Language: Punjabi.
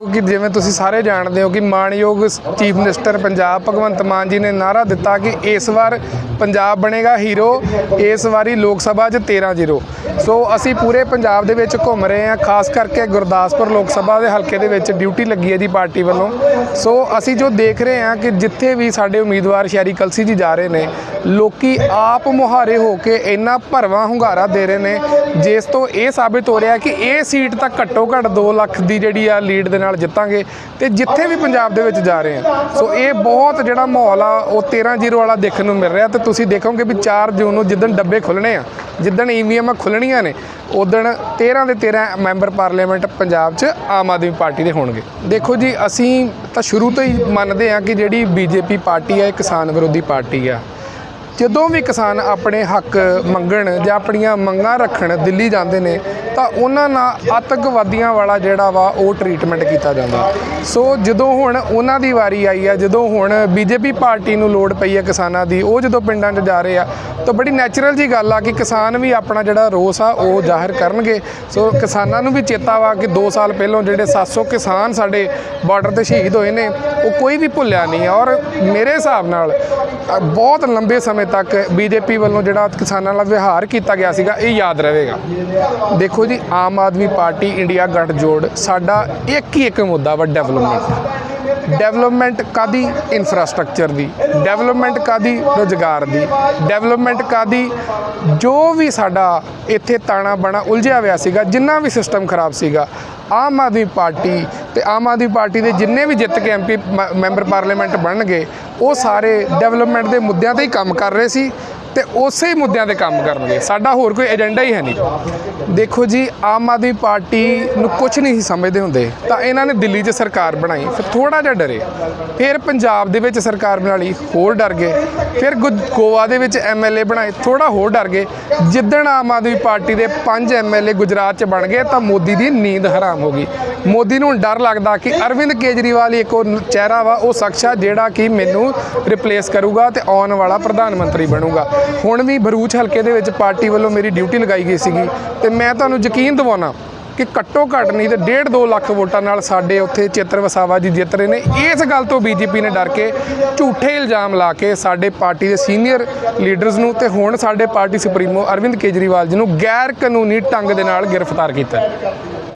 ਕਿ ਜਿਵੇਂ ਤੁਸੀਂ ਸਾਰੇ ਜਾਣਦੇ ਹੋ ਕਿ ਮਾਨਯੋਗ ਚੀਫ ਮਿਨਿਸਟਰ ਪੰਜਾਬ ਭਗਵੰਤ ਮਾਨ ਜੀ ਨੇ ਨਾਰਾ ਦਿੱਤਾ ਕਿ ਇਸ ਵਾਰ ਪੰਜਾਬ ਬਣੇਗਾ ਹੀਰੋ, ਇਸ ਵਾਰੀ ਲੋਕ ਸਭਾ 'ਚ 13-0 ਸੋ ਅਸੀਂ ਪੂਰੇ ਪੰਜਾਬ ਦੇ ਵਿੱਚ ਘੁੰਮ ਰਹੇ ਹਾਂ, ਖਾਸ ਕਰਕੇ ਗੁਰਦਾਸਪੁਰ ਲੋਕ ਸਭਾ ਦੇ ਹਲਕੇ ਦੇ ਵਿੱਚ ਡਿਊਟੀ ਲੱਗੀ ਹੈ ਜੀ ਪਾਰਟੀ ਵੱਲੋਂ। ਸੋ ਅਸੀਂ ਜੋ ਦੇਖ ਰਹੇ ਹਾਂ ਕਿ ਜਿੱਥੇ ਵੀ ਸਾਡੇ ਉਮੀਦਵਾਰ ਸ਼ਹਿਰੀ ਕਲਸੀ ਜੀ ਜਾ ਰਹੇ ਨੇ, ਲੋਕੀ ਆਪ ਮੁਹਾਰੇ ਹੋ ਕੇ ਇੰਨਾ ਭਰਵਾਂ ਹੁੰਗਾਰਾ ਦੇ ਰਹੇ ਨੇ, ਜਿਸ ਤੋਂ ਇਹ ਸਾਬਿਤ ਹੋ ਰਿਹਾ ਕਿ ਇਹ ਸੀਟ ਤਾਂ ਘੱਟੋ ਘੱਟ 2 ਲੱਖ ਦੀ ਜਿਹੜੀ ਆ ਲੀਡ ਦੇ ਨਾਲ ਨਾਲ ਜਿੱਤਾਂਗੇ ਤੇ ਜਿੱਥੇ ਵੀ ਪੰਜਾਬ ਦੇ ਵਿੱਚ ਜਾ ਰਹੇ ਆ ਸੋ ਇਹ ਬਹੁਤ ਜਿਹੜਾ ਮਾਹੌਲ ਆ, ਉਹ 13-0 ਵਾਲਾ ਦੇਖਣ ਨੂੰ ਮਿਲ ਰਿਹਾ ਤੇ ਤੁਸੀਂ ਦੇਖੋਗੇ ਵੀ 4 ਜੂਨ ਨੂੰ ਜਿੱਦਣ ਡੱਬੇ ਖੁੱਲਣੇ ਆ, ਜਿੱਦਣ ਈਵੀਐਮ ਖੁੱਲਣੀਆਂ ਨੇ ਉਦਣ 13 ਦੇ 13 ਮੈਂਬਰ ਪਾਰਲੀਮੈਂਟ ਪੰਜਾਬ 'ਚ ਆਮ ਆਦਮੀ ਪਾਰਟੀ ਦੇ ਹੋਣਗੇ। ਦੇਖੋ ਜੀ, ਅਸੀਂ ਤਾਂ ਸ਼ੁਰੂ ਤੋਂ ਹੀ ਮੰਨਦੇ ਆ ਕਿ ਜਿਹੜੀ ਬੀਜੇਪੀ ਪਾਰਟੀ ਆ, ਇਹ ਕਿਸਾਨ ਵਿਰੋਧੀ ਪਾਰਟੀ ਆ। ਜਦੋਂ ਵੀ ਕਿਸਾਨ ਆਪਣੇ ਹੱਕ ਮੰਗਣ ਜਾਂ ਆਪਣੀਆਂ ਮੰਗਾਂ ਰੱਖਣ ਦਿੱਲੀ ਜਾਂਦੇ ਨੇ ਤਾਂ ਉਹਨਾਂ ਨਾਲ ਆਤੰਕਵਾਦੀਆਂ ਵਾਲਾ ਜਿਹੜਾ ਵਾ ਉਹ ਟ੍ਰੀਟਮੈਂਟ ਕੀਤਾ ਜਾਂਦਾ। ਸੋ ਜਦੋਂ ਹੁਣ ਉਹਨਾਂ ਦੀ ਵਾਰੀ ਆਈ ਆ ਜਦੋਂ ਹੁਣ ਬੀਜੇਪੀ ਪਾਰਟੀ ਨੂੰ ਲੋੜ ਪਈ ਆ ਕਿਸਾਨਾਂ ਦੀ ਉਹ ਜਦੋਂ ਪਿੰਡਾਂ 'ਚ ਜਾ ਰਹੇ ਆ ਤਾਂ ਬੜੀ ਨੈਚੁਰਲ ਜੀ ਗੱਲ ਆ ਕਿ ਕਿਸਾਨ ਵੀ ਆਪਣਾ ਜਿਹੜਾ ਰੋਸ ਆ ਉਹ ਜ਼ਾਹਿਰ ਕਰਨਗੇ। ਸੋ ਕਿਸਾਨਾਂ ਨੂੰ ਵੀ ਚੇਤਾ ਵਾ ਕਿ 2 ਸਾਲ ਪਹਿਲਾਂ ਜਿਹੜੇ 700 ਕਿਸਾਨ ਸਾਡੇ ਬਾਰਡਰ ਤੇ ਸ਼ਹੀਦ ਹੋਏ ਨੇ ਉਹ ਕੋਈ ਵੀ ਭੁੱਲਿਆ ਨਹੀਂ। ਔਰ ਮੇਰੇ ਹਿਸਾਬ ਨਾਲ ਅ, ਬਹੁਤ ਲੰਬੇ ਸਮੇਂ ਤੱਕ ਬੀਜੇਪੀ ਵੱਲੋਂ ਜਿਹੜਾ ਕਿਸਾਨਾਂ ਨਾਲ ਵਿਹਾਰ ਕੀਤਾ ਗਿਆ ਸੀਗਾ, ਇਹ ਯਾਦ ਰਹੇਗਾ। ਦੇਖੋ ਜੀ, ਆਮ ਆਦਮੀ ਪਾਰਟੀ ਇੰਡੀਆ ਗੱਠਜੋੜ ਸਾਡਾ ਇੱਕ ਹੀ ਇੱਕ ਮੁੱਦਾ ਵਾ ਡਿਵੈਲਪਮੈਂਟ ਡਿਵੈਲਪਮੈਂਟ ਕਾਦੀ ਇਨਫਰਾਸਟ੍ਰਕਚਰ ਦੀ? ਡਿਵੈਲਪਮੈਂਟ ਕਾਦੀ ਰੋਜ਼ਗਾਰ ਦੀ? ਡਿਵੈਲਪਮੈਂਟ ਕਾਦੀ ਜੋ ਵੀ ਸਾਡਾ ਇੱਥੇ ਤਾਣਾ ਬਣਾ ਉਲਝਿਆ ਹੋਇਆ ਸੀਗਾ, ਜਿੰਨਾ ਵੀ ਸਿਸਟਮ ਖਰਾਬ ਸੀਗਾ, ਆਮ ਆਦਮੀ ਪਾਰਟੀ ਤੇ ਆਮ ਆਦਮੀ ਪਾਰਟੀ ਦੇ ਜਿੰਨੇ ਵੀ ਜਿੱਤ ਕੇ ਐਮਪੀ ਮੈਂਬਰ ਪਾਰਲੀਮੈਂਟ ਬਣਨਗੇ, ਉਹ ਸਾਰੇ ਡਿਵੈਲਪਮੈਂਟ ਦੇ ਮੁੱਦਿਆਂ ਤੇ ਹੀ ਕੰਮ ਕਰ ਰਹੇ ਸੀ। ਤੇ ਉਸੇ ਹੀ ਮੁੱਦਿਆਂ ਤੇ ਕੰਮ ਕਰਨਗੇ। ਸਾਡਾ ਹੋਰ ਕੋਈ ਏਜੰਡਾ ਹੀ ਹੈ ਨਹੀਂ। ਦੇਖੋ ਜੀ, ਆਮ ਆਦਮੀ ਪਾਰਟੀ ਨੂੰ ਕੁਝ ਨਹੀਂ ਸਮਝਦੇ ਹੁੰਦੇ। ਤਾਂ ਇਹਨਾਂ ਨੇ ਦਿੱਲੀ 'ਚ ਸਰਕਾਰ ਬਣਾਈ। ਫਿਰ ਥੋੜਾ ਜਿਹਾ ਡਰੇ। ਫਿਰ ਪੰਜਾਬ ਦੇ ਵਿੱਚ ਸਰਕਾਰ ਬਣਾ ਲਈ, ਹੋਰ ਡਰ ਗਏ। ਫਿਰ ਗੁ- ਗੋਆ ਦੇ ਵਿੱਚ ਐਮਐਲਏ ਬਣਾਏ ਥੋੜਾ ਹੋਰ ਡਰ ਗਏ। ਜਿੱਦਣ ਆਮ ਆਦਮੀ ਪਾਰਟੀ ਦੇ ਪੰਜ ਐਮਐਲਏ ਗੁਜਰਾਤ 'ਚ ਬਣ ਗਏ, ਤਾਂ ਮੋਦੀ ਦੀ ਨੀਂਦ ਹਰਾਮ ਹੋ ਗਈ। ਮੋਦੀ ਨੂੰ ਡਰ ਲੱਗਦਾ ਕਿ ਅਰਵਿੰਦ ਕੇਜਰੀਵਾਲ ਇੱਕ ਉਹ ਚਿਹਰਾ ਵਾ, ਉਹ ਸ਼ਖਸ ਆ ਜਿਹੜਾ ਕਿ ਮੈਨੂੰ ਰਿਪਲੇਸ ਕਰੂਗਾ ਤੇ ਆਉਣ ਵਾਲਾ ਪ੍ਰਧਾਨ ਮੰਤਰੀ ਬਣੂਗਾ। ਹੁਣ ਵੀ ਬਰੂਚ ਹਲਕੇ ਦੇ ਵਿੱਚ ਪਾਰਟੀ ਵੱਲੋਂ ਮੇਰੀ ਡਿਊਟੀ ਲਗਾਈ ਗਈ ਸੀਗੀ ਤੇ ਮੈਂ ਤੁਹਾਨੂੰ ਯਕੀਨ ਦਿਵਾਉਣਾ ਕਿ ਘੱਟੋ ਘੱਟ ਨਹੀਂ ਤੇ 1.5 2 ਲੱਖ ਵੋਟਾਂ ਨਾਲ ਸਾਡੇ ਉੱਥੇ ਚੇਤਰ ਵਸਾਵਾ ਜੀ ਜਿੱਤ ਰਹੇ ਨੇ। ਇਸ ਗੱਲ ਤੋਂ ਬੀਜੇਪੀ ਨੇ ਡਰ ਕੇ ਝੂਠੇ ਇਲਜ਼ਾਮ ਲਾ ਕੇ ਸਾਡੇ ਪਾਰਟੀ ਦੇ ਸੀਨੀਅਰ ਲੀਡਰਸ ਨੂੰ ਤੇ ਹੁਣ ਸਾਡੇ ਪਾਰਟੀ ਸੁਪਰੀਮੋ ਅਰਵਿੰਦ ਕੇਜਰੀਵਾਲ ਜੀ ਨੂੰ ਗੈਰ ਕਾਨੂੰਨੀ ਢੰਗ ਦੇ ਨਾਲ ਗ੍ਰਿਫਤਾਰ ਕੀਤਾ।